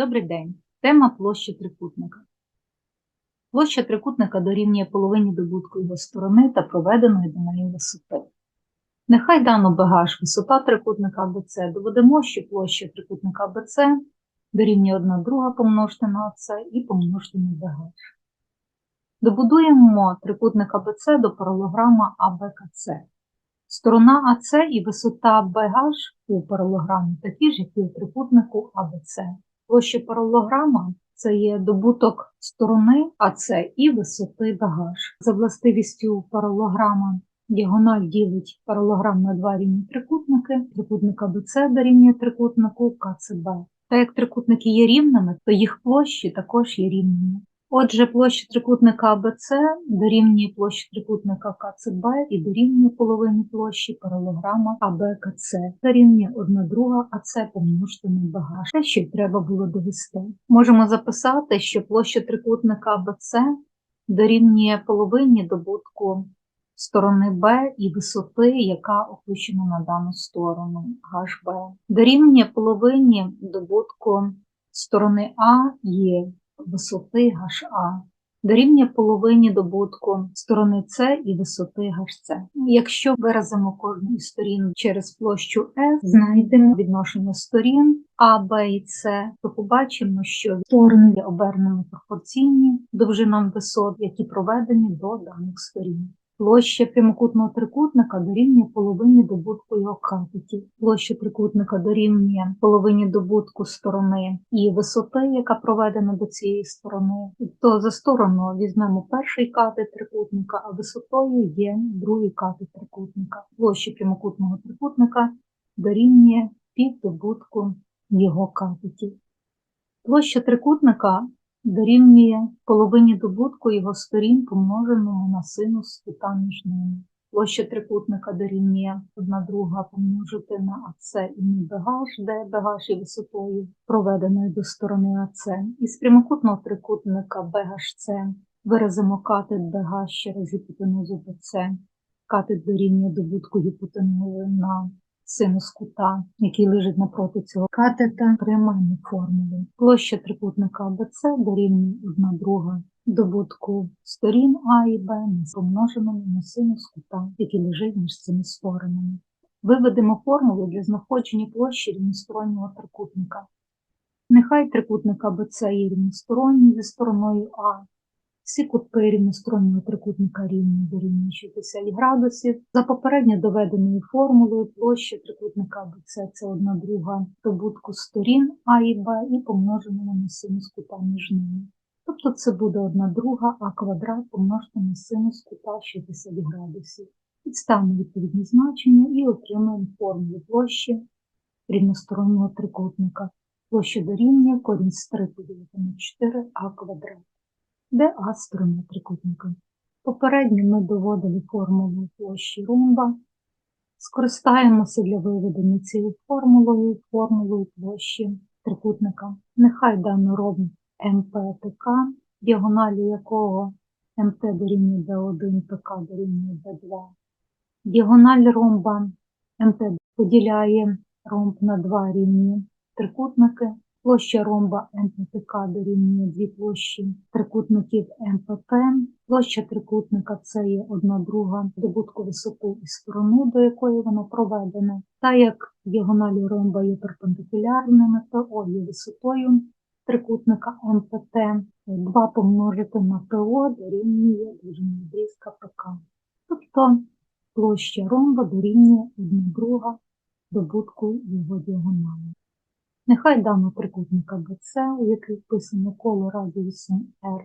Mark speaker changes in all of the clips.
Speaker 1: Добрий день. Тема площі трикутника. Площа трикутника дорівнює половині добутку його сторони та проведеної до неї висоти. Нехай дано багаж висота трикутника АБЦ. Доведемо, що площа трикутника АБЦ дорівнює 1 друга помножити на АЦ і помножити на багаж. Добудуємо трикутник АБЦ до паралограма АБКЦ. Сторона АЦ і висота BH у паралограмі такі ж, як і у трикутнику АБЦ. Площа паралограма це є добуток сторони а це і висоти багаж. За властивістю паралограма діагональ ділить паралограм на два рівні трикутники, трикутник АБЦ дорівнює трикутнику КЦБ. Та як трикутники є рівними, то їх площі також є рівними. Отже, площа трикутника АБЦ дорівнює площі трикутника КЦБ і дорівнює половині площі паралограма АБКЦ. Дорівнює 1 друга АЦ помножити на багаж. Те, що треба було довести. Можемо записати, що площа трикутника АБЦ дорівнює половині добутку сторони Б і висоти, яка опущена на дану сторону HB. Дорівнює половині добутку сторони А є висоти HA дорівнює половині добутку сторони С і висоти HC. Якщо виразимо кожну із сторін через площу S, знайдемо відношення сторін А, Б і С, то побачимо, що сторони є обернені пропорційні довжинам висот, які проведені до даних сторін. Площа прямокутного трикутника дорівнює половині добутку його катетів. Площа трикутника дорівнює половині добутку сторони і висоти, яка проведена до цієї сторони. То за сторону візьмемо перший катет трикутника, а висотою є другий катет трикутника. Площа прямокутного трикутника дорівнює півдобутку його катетів. Площа трикутника дорівнює половині добутку його сторін, помноженому на синус кута між ними. Площа трикутника дорівнює одна друга помножити на АЦ і на БГ, де БГ є висотою, проведеною до сторони АЦ. Із прямокутного трикутника БГЦ виразимо катет БГ через гіпотенузу БЦ. Катет дорівнює добутку гіпотенузи на синус кута, який лежить напроти цього катета, приймаємо формулу. Площа трикутника АБЦ дорівнює 1 друга добутку сторін А і Б помноженому на синус кута, який лежить між цими сторонами. Виведемо формулу для знаходження площі рівностороннього трикутника. Нехай трикутник АБЦ є рівносторонній зі стороною А, всі кутки рівностороннього трикутника рівні дорівнює 60 градусів. За попередньо доведеною формулою площа трикутника АБЦ це одна друга добутку сторін А і Б і помноженого на синус кута між ними. Тобто це буде одна друга А квадрат помножити на синус кута 60 градусів. Підставимо відповідні значення і отримаємо формулу площі рівностороннього трикутника. Площа дорівнює корінь з 3 поділити на 4 А квадрат де А сторона трикутника. Попередньо ми доводили формулу площі ромба. Скористаємося для виведення цією формулою, формулою площі трикутника. Нехай дану робить МПТК, діагоналі якого МТ дорівнює Б1, ПК дорівнює Б2. Діагональ ромба МТ поділяє ромб на два рівні трикутники. Площа ромба МПТК дорівнює дві площі трикутників МПП. Площа трикутника це є одна друга добутку висоти і сторони, до якої воно проведене. Та як діагоналі ромба є перпендикулярними, то О є висотою трикутника МПТ. 2 помножити на ПО дорівнює довжина відрізка ПК. Тобто площа ромба дорівнює одна друга добутку його діагоналі. Нехай дано трикутника BC, у який вписано коло радіусом R,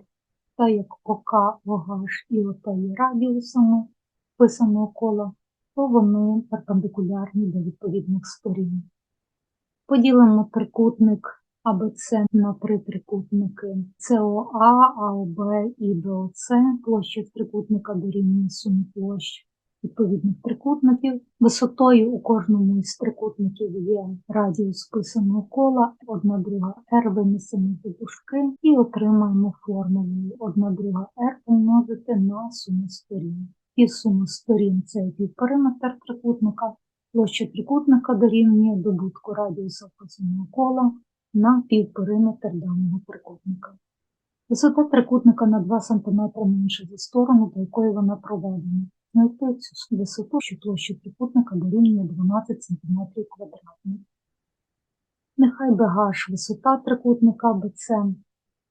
Speaker 1: та як ОК, ОГ і ОТ є радіусами вписаного кола, то вони перпендикулярні до відповідних сторін. Поділимо трикутник АБЦ на три трикутники СОА, АОБ і БОЦ. Площа трикутника дорівнює сумі площ відповідних трикутників. Висотою у кожному із трикутників є радіус писаного кола, одна друга r винесемо за дужки і отримаємо формулу одна друга r помножити на суму сторін. І сума сторін це півпериметр трикутника. Площа трикутника дорівнює добутку радіуса вписаного кола на півпериметр даного трикутника. Висота трикутника на 2 см менше за сторону, до якої вона проведена. Знайти цю висоту, що площа трикутника дорівнює 12 см квадратних. Нехай BH висота трикутника BC.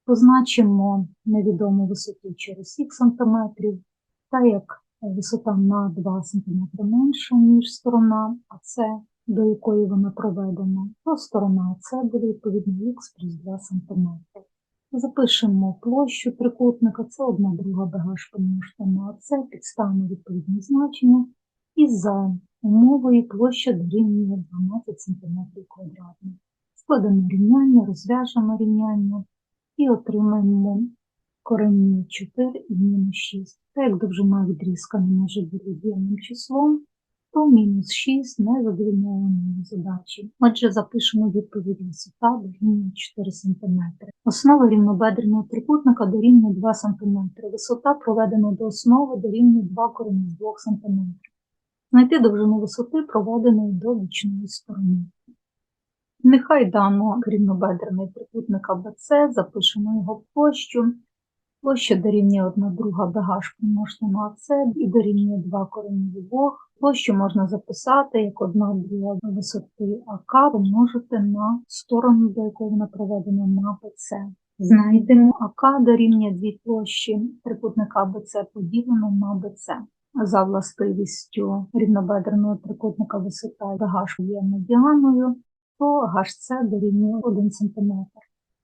Speaker 1: Позначимо невідому висоту через х см, та як висота на 2 см менша, ніж сторона АС, до якої вона проведена, то сторона АС буде відповідно х плюс 2 см. Запишемо площу трикутника, це 1 друга помножити на АС, підставимо відповідні значення, і за умовою площа дорівнює 12 см квадратних. Складемо рівняння, розв'яжемо рівняння і отримаємо корені 4 і мінус 6. Так як довжина відрізка не може бути від'ємним числом, то мінус 6 не задовольняє задачі. Отже, запишемо відповідь висота дорівнює 4 см. Основа рівнобедреного трикутника дорівнює 2 см. Висота проведена до основи дорівнює 2 корені з 2 см. Знайти довжину висоти, проведеної до бічної сторони. Нехай дано рівнобедрений трикутник АБЦ, запишемо його площу. Площа дорівнює 1 друга BH помножити на АЦ і дорівнює 2 корені з 2. Площу можна записати як 1 друга висоти АК помножити на сторону, до якої вона проведена на БЦ. Знайдемо АК дорівнює дві площі трикутника БЦ поділено на БЦ. За властивістю рівнобедреного трикутника висота BH є медіаною, то HC дорівнює 1 см.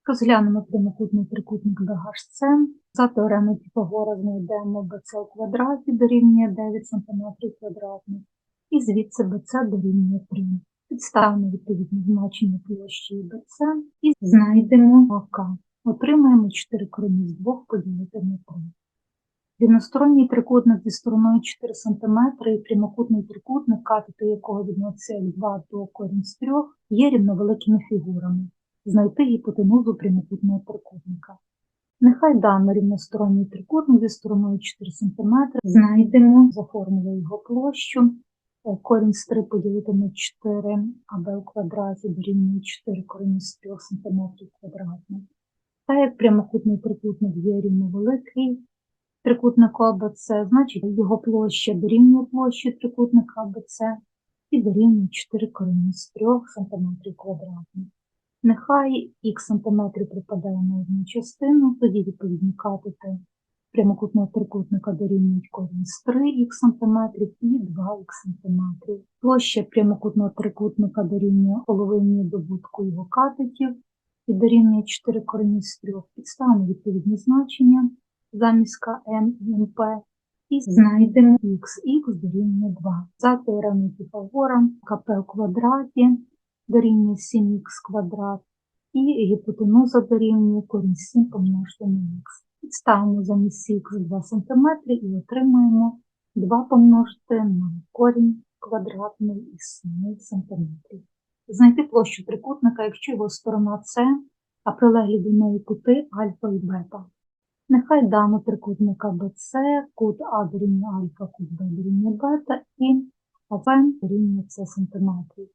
Speaker 1: Розглянемо прямокутний трикутник BHC. За теоремою Піфагора знайдемо BC у квадраті дорівнює 9 см квадратних, і звідси BC дорівнює 3. Підставимо відповідне значення площі BC і знайдемо АК. Отримаємо 4 корені з 2 поділити на 3. Рівносторонній трикутник зі стороною 4 см і прямокутний трикутник, катети якого відноситься як 2 до корінь з 3, є рівновеликими фігурами. Знайти гіпотенузу прямокутного трикутника. Нехай даний рівносторонній трикутник зі стороною 4 см знайдемо за формулою його площу. Е, Корінь з 3 поділити на 4, аб у квадраті дорівнює 4 корінь з 3 см квадратних. Та як прямокутний трикутник є рівновеликий, трикутнику АБЦ, значить його площа дорівнює площі трикутника АБЦ і дорівнює 4 корені з 3 см квадратних. Нехай х сантиметрів припадає на одну частину, тоді відповідні катети прямокутного трикутника дорівнюють корінь з 3х сантиметрів і 2х сантиметрів. Площа прямокутного трикутника дорівнює половині добутку його катетів і дорівнює 4 корені з 3. Підставимо відповідні значення замість КН і МП і знайдемо х, х дорівнює 2. За теоремою Піфагора КП у квадраті дорівнює 7х квадрат і гіпотенуза дорівнює корінь 7 помножити на х. Підставимо замість х 2 см і отримаємо 2 помножити на корінь квадратний із 7 см. Знайти площу трикутника, якщо його сторона С, а прилеглі до неї кути альфа і бета. Нехай дано трикутника БЦ, кут А дорівнює альфа, кут Б дорівнює бета і АВ дорівнює С сантиметрів.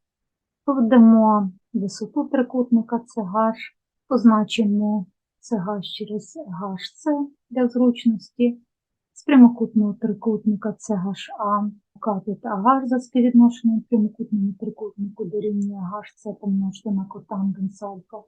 Speaker 1: Поведемо висоту трикутника CH, позначимо CH через HC для зручності. З прямокутного трикутника CHA катет AH за співвідношенням прямокутному трикутнику дорівнює HC помножити на котангенс альфа.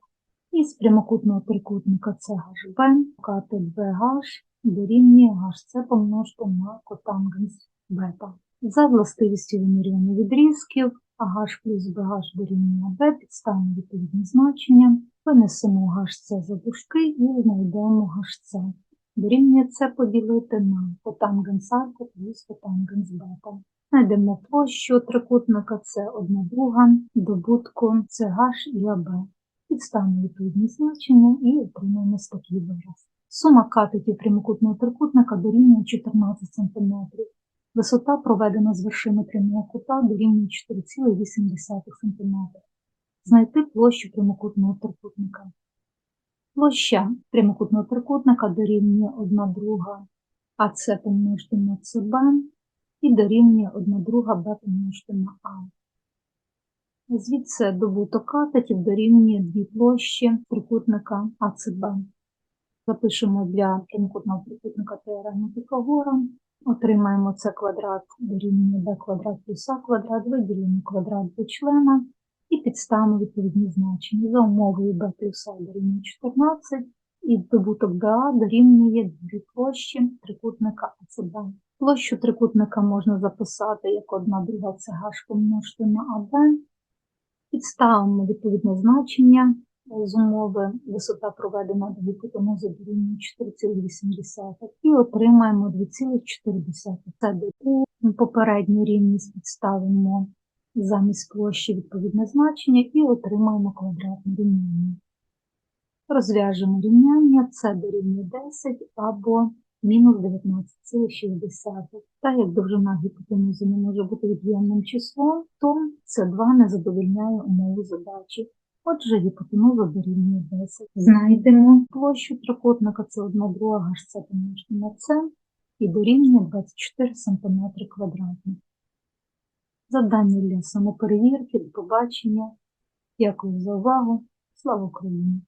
Speaker 1: І з прямокутного трикутника CHB катет BH дорівнює HC помножити на котангенс бета. За властивістю вимірювання відрізків AH плюс BH дорівнює B, підставимо відповідні значення, винесемо HC за дужки і знайдемо HC. Дорівнює це поділити на котангенс альфа плюс котангенс бета. Знайдемо площу трикутника С 1 друга, добутку CH і АБ. Підставимо відповідні значення і отримаємо такий вираз. Сума катетів прямокутного трикутника дорівнює 14 см. Висота, проведена з вершини прямого кута, дорівнює 4,8 см. Знайти площу прямокутного трикутника. Площа прямокутного трикутника дорівнює 1 друга АС помножити на СБ і дорівнює 1 друга Б помножити на А. Звідси добуток катетів дорівнює дві площі трикутника АЦБ. Запишемо для прямокутного трикутника теорему Піфагора. Отримаємо С квадрат дорівнює b квадрат плюс а квадрат, виділимо квадрат до члена і підставимо відповідні значення. За умовою b плюс а дорівнює 14 і добуток BA дорівнює дві площі трикутника АЦБ. Площу трикутника можна записати як 1 друга CH помножити на АБ. Підставимо відповідне значення з умови висота проведена до гіпотенузи дорівнює 4,8 і отримаємо 2,4. Це у попередню рівність підставимо замість площі відповідне значення і отримаємо квадратне рівняння. Розв'яжемо рівняння, це дорівнює 10 або мінус 19,6. Так як довжина гіпотенузи не може бути від'ємним числом, то С2 не задовольняє умову задачі. Отже, гіпотенуза дорівнює 10. Знайдемо площу трикутника, це 1 друга ГЦ помножити на С, і дорівнює 24 см квадратних. Завдання для самоперевірки, до побачення. Дякую за увагу. Слава Україні!